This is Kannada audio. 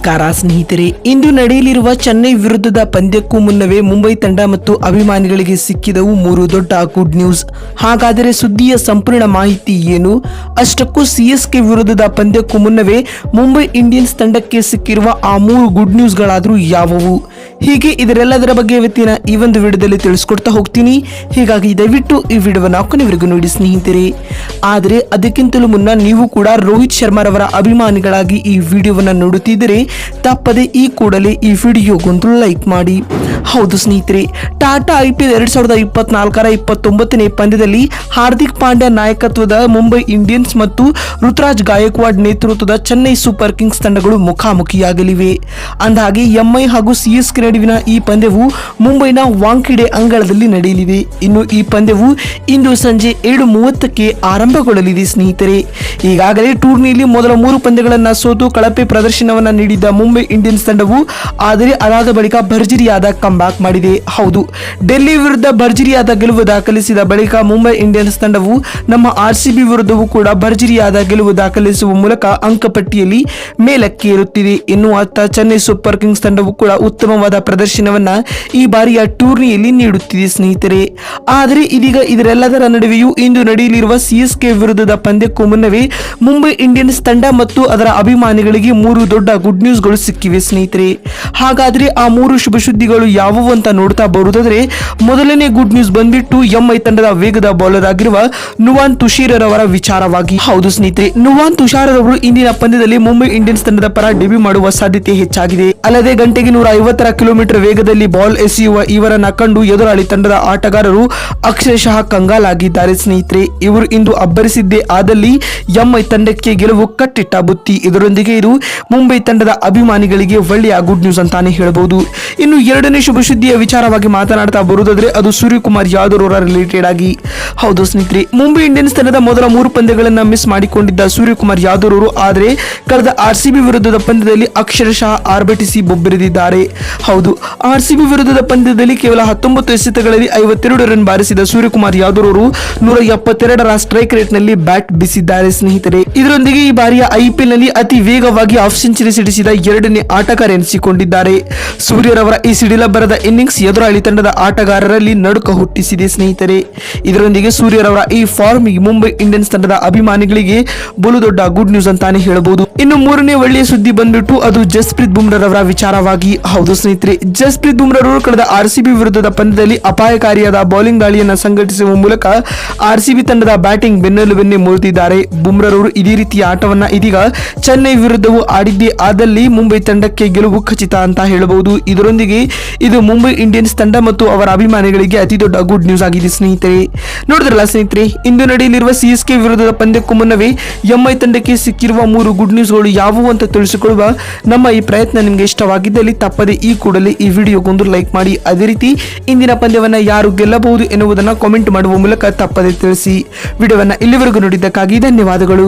ನಮಸ್ಕಾರ, ಸ್ನೇಹಿತರೆ. ಇಂದು ನಡೆಯಲಿರುವ ಚೆನ್ನೈ ವಿರುದ್ಧದ ಪಂದ್ಯಕ್ಕೂ ಮುನ್ನವೇ ಮುಂಬೈ ತಂಡ ಮತ್ತು ಅಭಿಮಾನಿಗಳಿಗೆ ಸಿಕ್ಕಿದವು ಮೂರು ದೊಡ್ಡ ಗುಡ್ ನ್ಯೂಸ್ ಹಾಗಾದರೆ ಸುದ್ದಿಯ ಸಂಪೂರ್ಣ ಮಾಹಿತಿ ಏನು? ಅಷ್ಟಕ್ಕೂ ಸಿಎಸ್ಕೆ ವಿರುದ್ಧದ ಪಂದ್ಯಕ್ಕೂ ಮುನ್ನವೇ ಮುಂಬೈ ಇಂಡಿಯನ್ಸ್ ತಂಡಕ್ಕೆ ಸಿಕ್ಕಿರುವ ಆ ಮೂರು ಗುಡ್ ನ್ಯೂಸ್ಗಳಾದರೂ ಯಾವುವು? ಹೀಗೆ ಇದರೆಲ್ಲದರ ಬಗ್ಗೆ ಇವತ್ತಿನ ಈ ಒಂದು ವಿಡಿಯೋದಲ್ಲಿ ತಿಳಿಸ್ಕೊಡ್ತಾ ಹೋಗ್ತೀನಿ. ಹೀಗಾಗಿ ದಯವಿಟ್ಟು ಈ ವಿಡಿಯೋವನ್ನು ಕೊನೆವರೆಗೂ ನೋಡಿ, ಸ್ನೇಹಿತರೆ. ಆದರೆ ಅದಕ್ಕಿಂತಲೂ ಮುನ್ನ ನೀವು ಕೂಡ ರೋಹಿತ್ ಶರ್ಮಾರವರ ಅಭಿಮಾನಿಗಳಾಗಿ ಈ ವಿಡಿಯೋವನ್ನು ನೋಡುತ್ತಿದ್ದರೆ ತಪ್ಪದೆ ಈ ಕೂಡಲೇ ಈ ವಿಡಿಯೋಗೊಂದು ಲೈಕ್ ಮಾಡಿ. ಹೌದು ಸ್ನೇಹಿತರೆ, ಟಾಟಾ ಐ ಪಿ ಎಲ್ ಎರಡ್ ಸಾವಿರದ ಇಪ್ಪತ್ನಾಲ್ಕರ ಇಪ್ಪತ್ತೊಂಬತ್ತನೇ ಪಂದ್ಯದಲ್ಲಿ ಹಾರ್ದಿಕ್ ಪಾಂಡ್ಯ ನಾಯಕತ್ವದ ಮುಂಬೈ ಇಂಡಿಯನ್ಸ್ ಮತ್ತು ಋತುರಾಜ್ ಗಾಯಕ್ವಾಡ್ ನೇತೃತ್ವದ ಚೆನ್ನೈ ಸೂಪರ್ ಕಿಂಗ್ಸ್ ತಂಡಗಳು ಮುಖಾಮುಖಿಯಾಗಲಿವೆ. ಅಂದಹಾಗೆ ಎಂಐ ಹಾಗೂ ಸಿಎಸ್ಕೆ ನಡುವಿನ ಈ ಪಂದ್ಯವು ಮುಂಬೈನ ವಾಂಕಿಡೆ ಅಂಗಳದಲ್ಲಿ ನಡೆಯಲಿದೆ. ಇನ್ನು ಈ ಪಂದ್ಯವು ಇಂದು ಸಂಜೆ ಏಳು ಮೂವತ್ತಕ್ಕೆ ಆರಂಭಗೊಳ್ಳಲಿದೆ ಸ್ನೇಹಿತರೆ. ಈಗಾಗಲೇ ಟೂರ್ನಿಯಲ್ಲಿ ಮೊದಲ ಮೂರು ಪಂದ್ಯಗಳನ್ನು ಸೋತು ಕಳಪೆ ಪ್ರದರ್ಶನವನ್ನು ಪ್ರದರ್ಶನವನ್ನ ನೀಡಿದ್ದ ಮುಂಬೈ ಇಂಡಿಯನ್ಸ್ ತಂಡವು ಆದರೆ ಅದಾದ ಬಳಿಕ ಭರ್ಜರಿಯಾದ ಕಂಬ್ಯಾಕ್ ಮಾಡಿದೆ. ಹೌದು, ಡೆಲ್ಲಿ ವಿರುದ್ಧ ಭರ್ಜರಿಯಾದ ಗೆಲುವು ದಾಖಲಿಸಿದ ಬಳಿಕ ಮುಂಬೈ ಇಂಡಿಯನ್ಸ್ ತಂಡವು ನಮ್ಮ ಆರ್ ಸಿಬಿ ವಿರುದ್ಧವೂ ಕೂಡ ಭರ್ಜರಿಯಾದ ಗೆಲುವು ದಾಖಲಿಸುವ ಮೂಲಕ ಅಂಕಪಟ್ಟಿಯಲ್ಲಿ ಮೇಲಕ್ಕೆ ಏರುತ್ತಿದೆ ಇನ್ನು ಅತ್ತ ಚೆನ್ನೈ ಸೂಪರ್ ಕಿಂಗ್ಸ್ ತಂಡವು ಕೂಡ ಉತ್ತಮವಾದ ಪ್ರದರ್ಶನವನ್ನ ಈ ಬಾರಿಯ ಟೂರ್ನಿಯಲ್ಲಿ ನೀಡುತ್ತಿದೆ ಸ್ನೇಹಿತರೆ. ಆದರೆ ಇದೀಗ ಇದರೆಲ್ಲದರ ನಡುವೆಯೂ ಇಂದು ನಡೆಯಲಿರುವ ಸಿಎಸ್ಕೆ ವಿರುದ್ಧದ ಪಂದ್ಯಕ್ಕೂ ಮುನ್ನವೇ ಮುಂಬೈ ಇಂಡಿಯನ್ಸ್ ತಂಡ ಮತ್ತು ಅದರ ಅಭಿಮಾನಿಗಳಿಗೆ ಮೂರು ದೊಡ್ಡ ಗುಡ್ ನ್ಯೂಸ್ಗಳು ಸಿಕ್ಕಿವೆ ಸ್ನೇಹಿತರೆ. ಹಾಗಾದರೆ ಆ ಮೂರು ಶುಭ ಸುದ್ದಿಗಳು ಯಾವುವು ಅಂತ ನೋಡ್ತಾ ಬರುವುದಾದರೆ, ಮೊದಲನೇ ಗುಡ್ ನ್ಯೂಸ್ ಬಂದ್ಬಿಟ್ಟು ಎಂಐ ತಂಡದ ವೇಗದ ಬೌಲರ್ ಆಗಿರುವ ನುವಾನ್ ತುಷೀರರ್ ಅವರ ವಿಚಾರವಾಗಿ. ಹೌದು ಸ್ನೇಹಿತರೆ ನುವಾನ್ ತುಷಾರರವರು ಇಂದಿನ ಪಂದ್ಯದಲ್ಲಿ ಮುಂಬೈ ಇಂಡಿಯನ್ಸ್ ತಂಡದ ಪರ ಡೆಬ್ಯೂ ಮಾಡುವ ಸಾಧ್ಯತೆ ಹೆಚ್ಚಾಗಿದೆ. ಅಲ್ಲದೆ ಗಂಟೆಗೆ ನೂರ ಐವತ್ತರ ಕಿಲೋಮೀಟರ್ ವೇಗದಲ್ಲಿ ಬಾಲ್ ಎಸೆಯುವ ಇವರನ್ನ ಕಂಡು ಎದುರಾಳಿ ತಂಡದ ಆಟಗಾರರು ಅಕ್ಷರಶಃ ಕಂಗಾಲಾಗಿದ್ದಾರೆ ಸ್ನೇಹಿತರೆ. ಇವರು ಇಂದು ಅಬ್ಬರಿಸಿದ್ದೇ ಆದಲ್ಲಿ ಎಂಐ ತಂಡಕ್ಕೆ ಗೆಲುವು ಕಟ್ಟಿಟ್ಟ ಬುತ್ತಿ. ಇದರೊಂದಿಗೆ ಇದು ಮುಂಬೈ ತಂಡದ ಅಭಿಮಾನಿಗಳಿಗೆ ಒಳ್ಳೆಯ ಗುಡ್ ನ್ಯೂಸ್ ಅಂತಾನೆ ಹೇಳಬಹುದು ಇನ್ನು ಎರಡನೇ ಶುಭ ಸುದ್ದಿಯ ವಿಚಾರವಾಗಿ ಮಾತನಾಡ್ತಾ ಬರುವುದಾದ್ರೆ, ಅದು ಸೂರ್ಯಕುಮಾರ್ ಯಾದವ್ ಅವರ ರಿಲೇಟೆಡ್ ಆಗಿ. ಹೌದು ಸ್ನೇಹಿತರೆ, ಮುಂಬೈ ಇಂಡಿಯನ್ಸ್ ತಂಡದ ಮೊದಲ ಮೂರು ಪಂದ್ಯಗಳನ್ನ ಮಿಸ್ ಮಾಡಿಕೊಂಡಿದ್ದ ಸೂರ್ಯಕುಮಾರ್ ಯಾದವ್ ಅವರು ಆದರೆ ಕಳೆದ ಆರ್ ಸಿಬಿ ವಿರುದ್ಧದ ಪಂದ್ಯದಲ್ಲಿ ಅಕ್ಷರಶಃ ಆರ್ಭಟಿಸಿ ಬೊಬ್ಬರಿದಿದ್ದಾರೆ. ಹೌದು ಆರ್ ಸಿಬಿ ವಿರುದ್ಧದ ಪಂದ್ಯದಲ್ಲಿ ಕೇವಲ ಹತ್ತೊಂಬತ್ತು ಎಸೆತಗಳಲ್ಲಿ ಐವತ್ತೆರಡು ರನ್ ಬಾರಿಸಿದ ಸೂರ್ಯಕುಮಾರ್ ಯಾದವ್ ಅವರು ನೂರ ಎಪ್ಪತ್ತೆರಡರ ಸ್ಟ್ರೈಕ್ ರೇಟ್ನಲ್ಲಿ ಬ್ಯಾಟ್ ಬಿಸಿದ್ದಾರೆ ಸ್ನೇಹಿತರೆ. ಇದರೊಂದಿಗೆ ಈ ಬಾರಿಯ ಐಪಿಎಲ್ನಲ್ಲಿ ಅತಿ ವೇಗವಾಗಿ ಆಫ್ ಸೆಂಚುರಿ ಸಿಡಿಸಿದ ಎರಡನೇ ಆಟಗಾರ ಎನಿಸಿಕೊಂಡಿದ್ದಾರೆ ಸೂರ್ಯರವರ ಈ ಸಿಡಿಲಬ್ಬರದ ಇನ್ನಿಂಗ್ಸ್ ಎದುರಾಳಿ ತಂಡದ ಆಟಗಾರರಲ್ಲಿ ನಡುಕ ಹುಟ್ಟಿಸಿದೆ ಸ್ನೇಹಿತರೆ. ಇದರೊಂದಿಗೆ ಸೂರ್ಯರವರ ಈ ಫಾರ್ಮ್ ಮುಂಬೈ ಇಂಡಿಯನ್ಸ್ ತಂಡದ ಅಭಿಮಾನಿಗಳಿಗೆ ಬಲು ದೊಡ್ಡ ಗುಡ್ ನ್ಯೂಸ್ ಅಂತಾನೆ ಹೇಳಬಹುದು. ಇನ್ನು ಮೂರನೇ ಒಳ್ಳೆಯ ಸುದ್ದಿ ಬಂದ್ಬಿಟ್ಟು ಅದು ಜಸ್ಪ್ರೀತ್ ಬುಮ್ರರವರ ವಿಚಾರವಾಗಿ. ಹೌದು ಸ್ನೇಹಿತರೆ, ಜಸ್ಪ್ರೀತ್ ಬುಮ್ರವರು ಕಳೆದ ಆರ್ ಸಿ ಬಿ ವಿರುದ್ಧದ ಪಂದ್ಯದಲ್ಲಿ ಅಪಾಯಕಾರಿಯಾದ ಬೌಲಿಂಗ್ ದಾಳಿಯನ್ನು ಸಂಘಟಿಸುವ ಮೂಲಕ ಆರ್ ಸಿ ಬಿ ತಂಡದ ಬ್ಯಾಟಿಂಗ್ ಬೆನ್ನೆಲುಬೆನ್ನೇ ಮುರಿದಿದ್ದಾರೆ. ಬುಮ್ರರವರು ಇದೇ ರೀತಿಯ ಆಟವನ್ನ ಇದೀಗ ಚೆನ್ನೈ ವಿರುದ್ಧವೂ ಆಡಿದ್ದೇ ಆದಲ್ಲಿ ಮುಂಬೈ ತಂಡಕ್ಕೆ ಗೆಲುವು ಖಚಿತ ಅಂತ ಹೇಳಬಹುದು. ಇದರೊಂದಿಗೆ ಇದು ಮುಂಬೈ ಇಂಡಿಯನ್ಸ್ ತಂಡ ಮತ್ತು ಅವರ ಅಭಿಮಾನಿಗಳಿಗೆ ಅತಿ ದೊಡ್ಡ ಗುಡ್ ನ್ಯೂಸ್ ಆಗಿದೆ ಸ್ನೇಹಿತರೆ. ನೋಡಿದ್ರಲ್ಲ ಸ್ನೇಹಿತರೆ, ಇಂದು ನಡೆಯಲಿರುವ ಸಿಎಸ್ಕೆ ವಿರುದ್ಧದ ಪಂದ್ಯಕ್ಕೂ ಮುನ್ನವೇ ಎಂಐ ತಂಡಕ್ಕೆ ಸಿಕ್ಕಿರುವ ಮೂರು ಗುಡ್ ನ್ಯೂಸ್ಗಳು ಯಾವುವು ಅಂತ ತಿಳಿಸಿಕೊಳ್ಳುವ ನಮ್ಮ ಈ ಪ್ರಯತ್ನ ನಿಮಗೆ ಇಷ್ಟವಾಗಿದ್ದಲ್ಲಿ ತಪ್ಪದೆ ಈ ಕೂಡಲೇ ಈ ವಿಡಿಯೋಗೊಂದು ಲೈಕ್ ಮಾಡಿ. ಅದೇ ರೀತಿ ಇಂದಿನ ಪಂದ್ಯವನ್ನು ಯಾರು ಗೆಲ್ಲಬಹುದು ಎನ್ನುವುದನ್ನು ಕಾಮೆಂಟ್ ಮಾಡುವ ಮೂಲಕ ತಪ್ಪದೆ ತಿಳಿಸಿ. ವಿಡಿಯೋವನ್ನು ಇಲ್ಲಿವರೆಗೂ ನೋಡಿದ್ದಕ್ಕಾಗಿ ಧನ್ಯವಾದಗಳು.